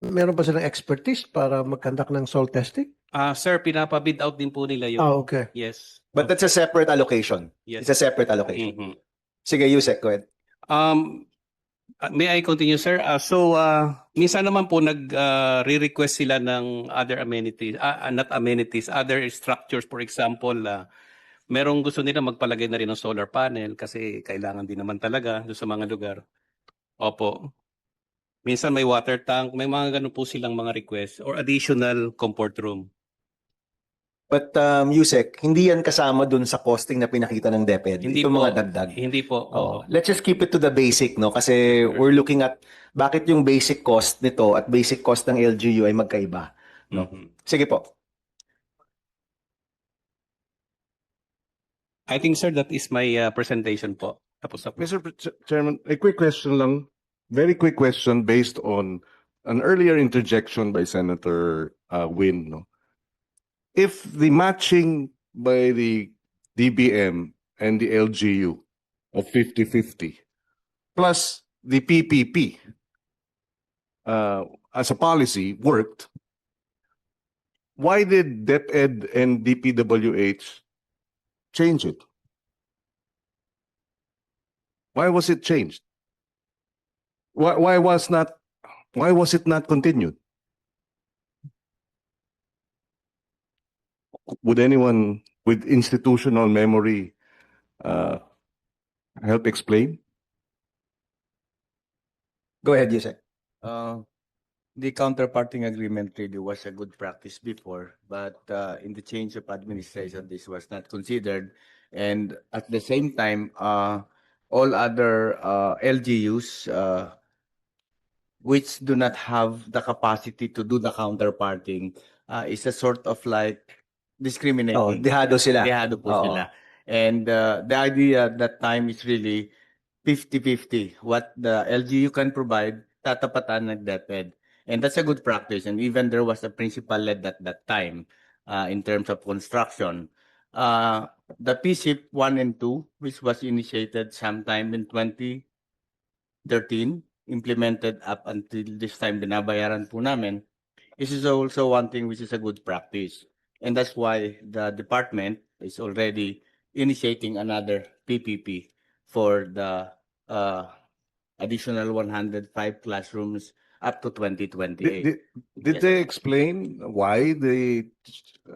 Meron ba silang expertise para mag-conduct ng soil testing? Ah, sir, pinapabid out din po nila yun. Ah, okay. Yes. But that's a separate allocation. Yes. It's a separate allocation. Mhm. Sige, Yusek, go ahead. Um, uh, may I continue, sir? Uh, so, uh, minsan naman po nag-re-request sila ng other amenities, ah, ah, not amenities, other structures. For example, uh, merong gusto nila magpalagay na rin ng solar panel kasi kailangan din naman talaga doon sa mga lugar. Opo. Minsan may water tank, may mga ganun po silang mga request or additional comfort room. But um, Yusek, hindi yan kasama dun sa costing na pinakita ng DepEd. Hindi Ito po. mga dagdag. Hindi po. Oo. oo. Let's just keep it to the basic, no? Kasi we're looking at bakit yung basic cost nito at basic cost ng LGU ay magkaiba. No. Mhm. Sige po. I think, sir, that is my uh, presentation po. Tapos na po. Mr. Ch- Chairman, a quick question lang. Very quick question based on an earlier interjection by Senator uh. No? If the matching by the DBM and the LGU of 50-50 plus the PPP uh, as a policy worked, why did DepEd and DPWH change it? Why was it changed? Why, why was not, why was it not continued? Would anyone with institutional memory uh, help explain? Go ahead, Yusek. Uh, the counterparting agreement really was a good practice before, but uh, in the change of administration, this was not considered. And at the same time, uh, all other uh, LGUs uh, which do not have the capacity to do the counterparting uh, is a sort of like discriminating. Oh, dehado sila. Dehado po Oo. sila. And uh, the idea at that time is really 50-50. What the LGU can provide, tatapatan ng DepEd. And that's a good practice. And even there was a principal led at that time uh, in terms of construction. Uh, the PSIP 1 and 2, which was initiated sometime in 2013, implemented up until this time, binabayaran po namin. This is also one thing which is a good practice. And that's why the department is already initiating another PPP for the uh, additional 105 classrooms up to 2028. Did, did, did Yes. they explain why they,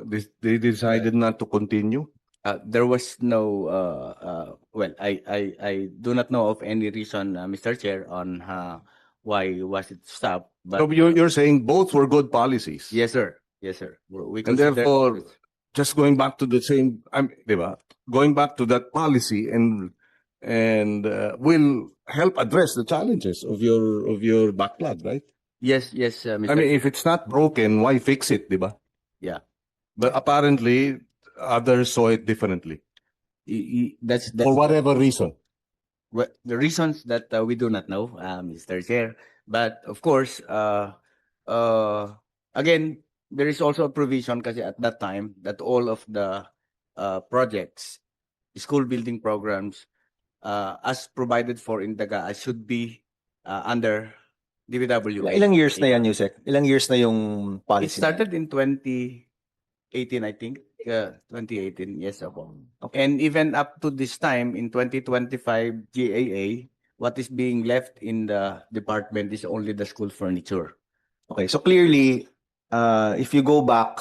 they, they decided not to continue? Uh, there was no, uh, uh, well, I, I, I do not know of any reason, uh, Mr. Chair, on uh, why was it stopped. But So you're, you're saying both were good policies? yes, sir. Yes, sir. We And consider- therefore, just going back to the same, I'm, diba? Going back to that policy and and uh, will help address the challenges of your of your backlog, right? yes, yes, uh, Mr. I mean, if it's not broken, why fix it, diba? Yeah. But apparently, others saw it differently Y- y- that's, that's for whatever reason. Well, the reasons that uh, we do not know, uh, Mr. Chair, but of course, uh, uh, again, there is also a provision kasi at that time that all of the uh, projects, school building programs, uh, as provided for in the DAGA should be uh, under DPW. Ilang years na yan, Yusek? Ilang years na yung It policy? started in 2018, I think. Yeah, 2018, yes, ako. Okay. And even up to this time, in 2025 GAA, what is being left in the department is only the school furniture. Okay, so clearly, uh, if you go back,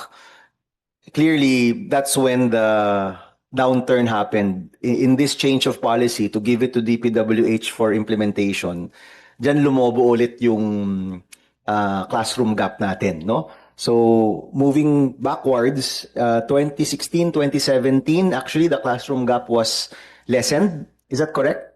clearly that's when the downturn happened in, in this change of policy to give it to DPWH for implementation. Diyan lumobo ulit yung uh, classroom gap natin, no? So, moving backwards, uh, 2016, 2017, actually the classroom gap was lessened. Is that correct?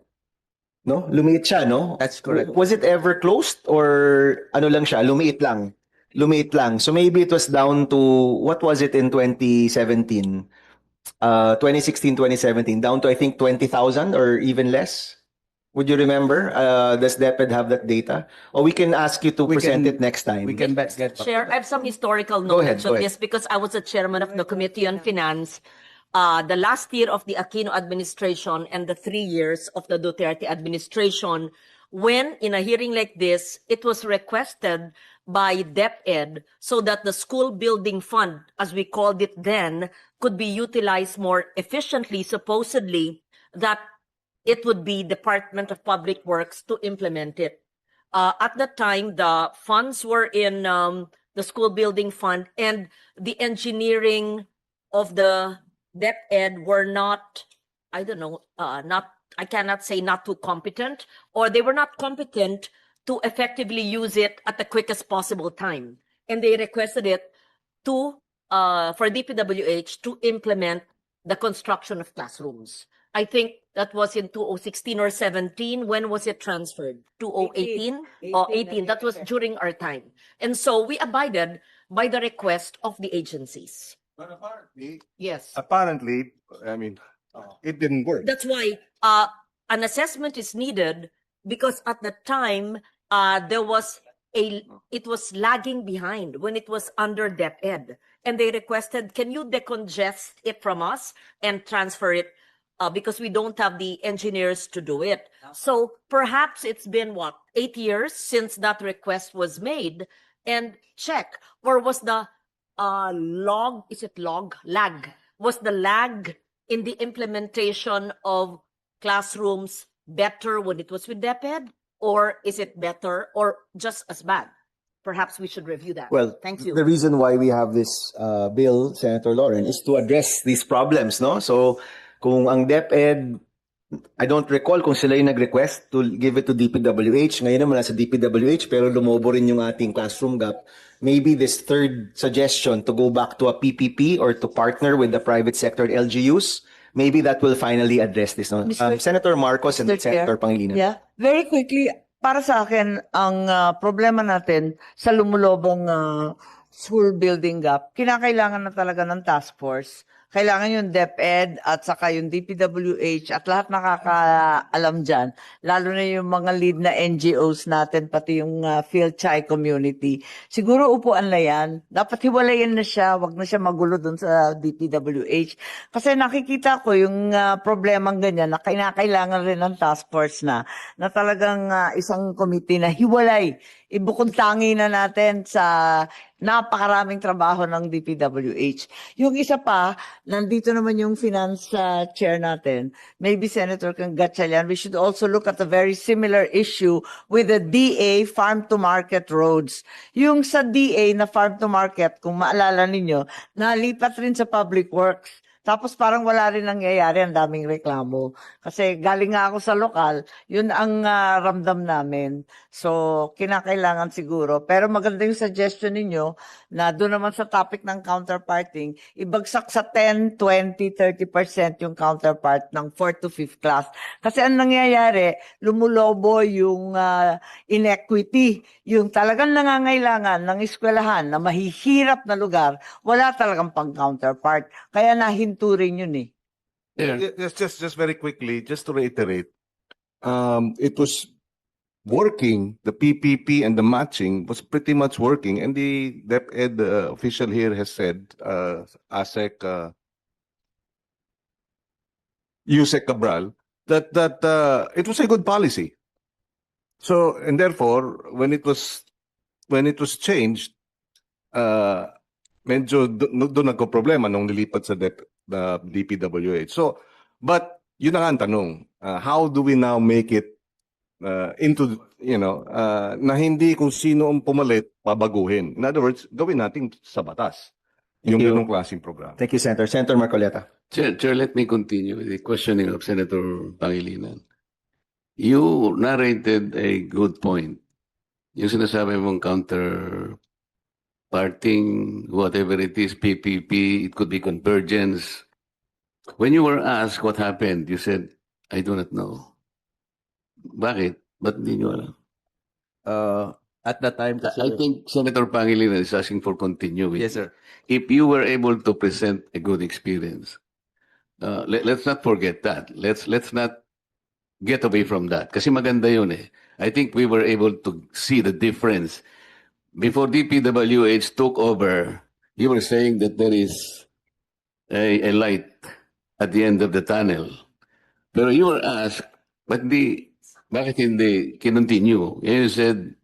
No? Lumiit siya, no? That's correct. Was it ever closed or ano lang siya, lumiit lang? Lumiit lang. So maybe it was down to, what was it in 2017? Uh, 2016, 2017, down to I think 20,000 or even less? Would you remember? Uh, does DepEd have that data? Or we can ask you to We present can- it next time. We can bet get Chair, I have some historical Go ahead, knowledge go on ahead. this because I was a chairman of the Committee on Finance. Uh, the last year of the Aquino administration and the three years of the Duterte administration, when in a hearing like this, it was requested by DepEd so that the school building fund, as we called it then, could be utilized more efficiently, supposedly, that it would be Department of Public Works to implement it. Uh, at that time, the funds were in um, the school building fund and the engineering of the DepEd were not, I don't know, uh, not, I cannot say not too competent, or they were not competent to effectively use it at the quickest possible time. And they requested it to, uh, for DPWH to implement the construction of classrooms. I think that was in 2016 or 17. When was it transferred? 2018? or 18. That was during our time. And so we abided by the request of the agencies. But apparently, Yes. apparently, I mean, it didn't work. That's why uh, an assessment is needed because at the time uh, there was a it was lagging behind when it was under DepEd, and they requested, "Can you decongest it from us and transfer it?" Uh, because we don't have the engineers to do it. So perhaps it's been what eight years since that request was made, and check or was the uh, log is it log lag was the lag in the implementation of classrooms better when it was with DepEd, or is it better or just as bad? Perhaps we should review that. Well, Thank you. the reason why we have this uh, bill, Senator Lauren, is to address these problems, no? So, kung ang DepEd, I don't recall kung sila yung nag-request to give it to DPWH. Ngayon naman nasa DPWH pero lumobo rin yung ating classroom gap. Maybe this third suggestion to go back to a PPP or to partner with the private sector LGUs, maybe that will finally address this. No? Um, Senator Marcos and Mr. Senator Pangilinan. Yeah, very quickly, para sa akin, ang ah, problema natin sa lumulobong ah, school building gap, kinakailangan na talaga ng task force. Kailangan yung DepEd at saka yung DPWH at lahat nakakaalam dyan. Lalo na yung mga lead na NGOs natin, pati yung ah, Phil Chai community. Siguro upuan na yan. Dapat hiwalayan na siya. Wag na siya magulo dun sa DPWH. Kasi nakikita ko yung ah, problemang ganyan na kinakailangan rin ng task force na na talagang ah, isang committee na hiwalay. Ibukod tangi na natin sa napakaraming trabaho ng DPWH. Yung isa pa, nandito naman yung finance ah, chair natin. Maybe Senator Gatchalian, we should also look at a very similar issue with the DA farm to market roads. Yung sa DA na farm to market, kung maalala ninyo, nalipat rin sa public works. Tapos parang wala rin nangyayari, ang daming reklamo. Kasi galing nga ako sa lokal, yun ang ah, ramdam namin. So, kinakailangan siguro. Pero maganda yung suggestion ninyo na doon naman sa topic ng counterparting, ibagsak sa 10, 20, 30% yung counterpart ng 4 to 5th class. Kasi ang nangyayari, lumulobo yung ah, inequity. Yung talagang nangangailangan ng eskwelahan na mahihirap na lugar, wala talagang pang counterpart. Kaya nahinto rin yun eh. Ju- Just, just, just very quickly, just to reiterate, um, it was working, the PPP and the matching was pretty much working, and the DepEd uh, official here has said, uh, ASEC, uh, Yusek Cabral, that, that, uh, it was a good policy. So, and therefore, when it was, when it was changed, uh, medyo do- doon nagko-problema nung nilipat sa DEP, the DPWH. So, but yun na nga ang tanong, uh, how do we now make it uh, into, you know, uh, na hindi kung sino ang pumalit, babaguhin. In other words, gawin natin sa batas. Yung Thank you. ganong klaseng program. Thank you, Senator. Senator Marcoleta. Chair, Chair, let me continue with the questioning of Senator Pangilinan. You narrated a good point. Yung sinasabi mong counter parting, whatever it is, PPP, it could be convergence. When you were asked what happened, you said, I do not know. Bakit? Ba't hindi nyo alam? Uh, at that time, kasi, I think Senator Pangilinan is asking for continuity. yes, sir. if you were able to present a good experience, uh, let, let's not forget that. Let's let's not get away from that. Kasi maganda yun eh. I think we were able to see the difference. Before DPWH took over, you were saying that there is a, a light at the end of the tunnel. Pero you were asked, but di, bakit hindi kinontinue? You said,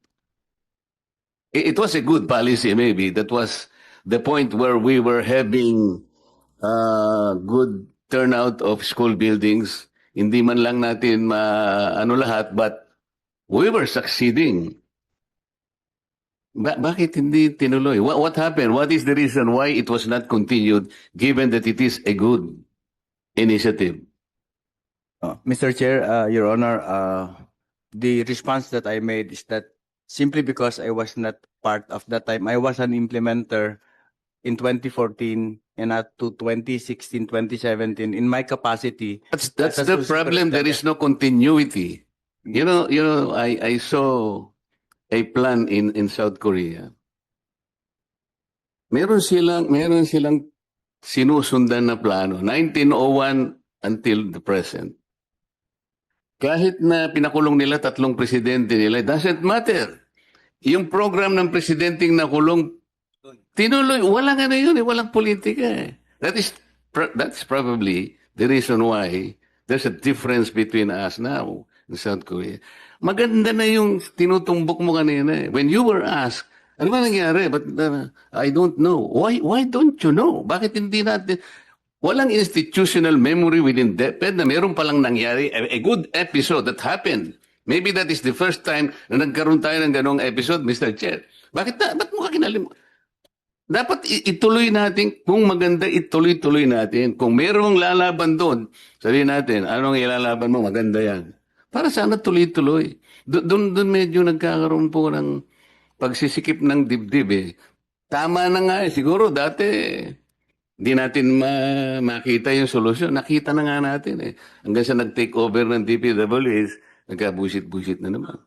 it, it was a good policy, maybe. That was the point where we were having uh, good turnout of school buildings. Hindi man lang natin ma ano lahat, but we were succeeding. Ba- bakit hindi tinuloy? What, what happened? What is the reason why it was not continued given that it is a good initiative? Uh, Mr. Chair, uh, Your Honor, uh, the response that I made is that simply because I was not part of that time, I was an implementer in 2014 and up to 2016, 2017 in my capacity. That's that's the problem. There is no continuity. You know, you know, I I saw a plan in in South Korea. Meron silang meron silang sinusundan na plano 1901 until the present. Kahit na pinakulong nila tatlong presidente nila, it doesn't matter. Yung program ng presidenteng nakulong, tinuloy, walang ano yun, eh, walang politika eh. That is, that's probably the reason why there's a difference between us now in South Korea. Maganda na yung tinutumbok mo kanina eh. When you were asked, ano ba nangyari? But uh, I don't know. Why why don't you know? Bakit hindi natin walang institutional memory within DepEd na meron palang nangyari a, a good episode that happened. Maybe that is the first time na nagkaroon tayo ng ganong episode, Mr. Chair. Bakit na, ba't mo ka kinalim? Dapat ituloy natin, kung maganda, ituloy-tuloy natin. Kung merong lalaban doon, sabihin natin, anong ilalaban mo, maganda yan. Para sana tuloy-tuloy. Do- Doon doon medyo nagkakaroon po ng pagsisikip ng dibdib eh. Tama na nga eh. Siguro dati, hindi natin ma- makita yung solusyon. Nakita na nga natin eh. Hanggang sa nag-take over ng DPWH, nagka-busit-busit na naman.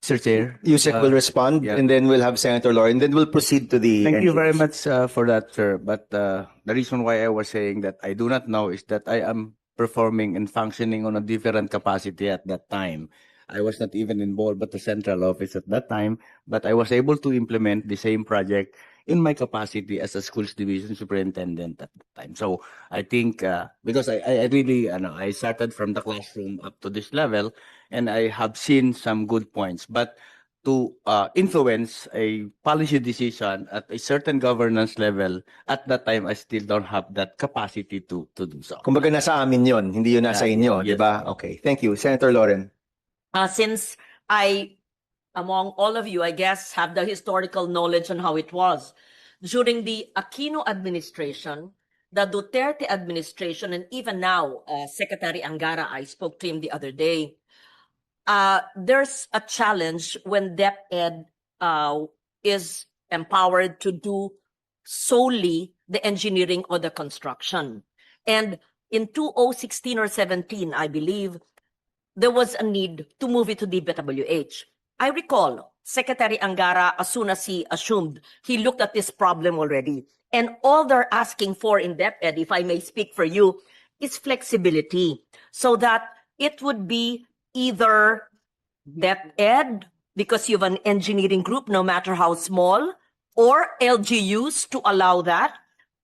Sir Chair. Yusek Uh, will respond, yeah. and then we'll have Senator Lauren, then we'll proceed to the. Thank you very much uh, for that, sir. But uh, the reason why I was saying that I do not know is that I am performing and functioning on a different capacity at that time. I was not even involved at the central office at that time, but I was able to implement the same project in my capacity as a schools division superintendent at the time. So I think uh, because I, I really, ano, I started from the classroom up to this level, and I have seen some good points, but to uh, influence a policy decision at a certain governance level, at that time, I still don't have that capacity to to do so. Kumbaga nasa amin yon, hindi yun nasa inyo, yes. di ba? Okay, thank you. Senator Lauren. Uh, since I, among all of you, I guess, have the historical knowledge on how it was. During the Aquino administration, the Duterte administration, and even now, uh, Secretary Angara, I spoke to him the other day, uh, there's a challenge when DepEd uh, is empowered to do solely the engineering or the construction. And in 2016 or 17, I believe, there was a need to move it to DPWH. I recall Secretary Angara, as soon as he assumed, he looked at this problem already. And all they're asking for in DepEd, if I may speak for you, is flexibility so that it would be either DepEd, because you have an engineering group, no matter how small, or LGUs to allow that,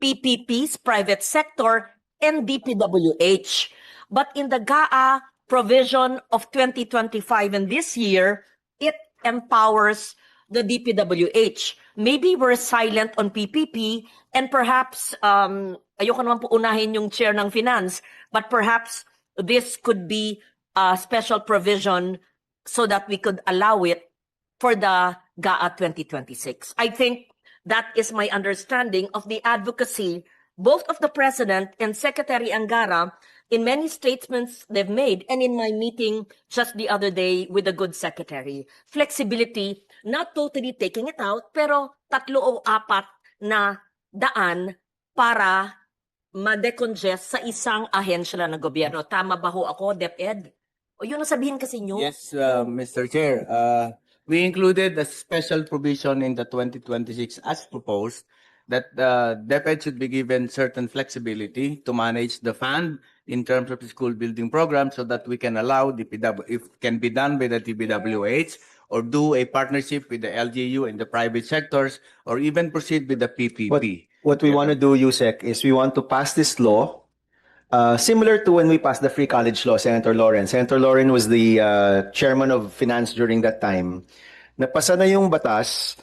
PPPs, private sector, and DPWH. But in the GAA provision of 2025 and this year, it empowers the DPWH. Maybe we're silent on PPP and perhaps, um, ayoko naman po unahin yung chair ng finance, but perhaps this could be a special provision so that we could allow it for the GAA 2026. I think that is my understanding of the advocacy both of the president and Secretary Angara in many statements they've made and in my meeting just the other day with the good secretary. Flexibility, not totally taking it out, pero tatlo o apat na daan para ma-decongest sa isang ahensya ng gobyerno. Tama ba ho ako, DepEd? O yun ang sabihin kasi nyo? Yes, uh, Mr. Chair. Uh, we included a special provision in the 2026 as proposed that uh, DepEd should be given certain flexibility to manage the fund in terms of the school building program so that we can allow the PW, if can be done by the TBWH or do a partnership with the LGU and the private sectors or even proceed with the PPP. What we want to do, Yusek, is we want to pass this law uh, similar to when we passed the free college law, Senator Lauren. Senator Lauren was the uh, chairman of finance during that time. napasa na yung batas,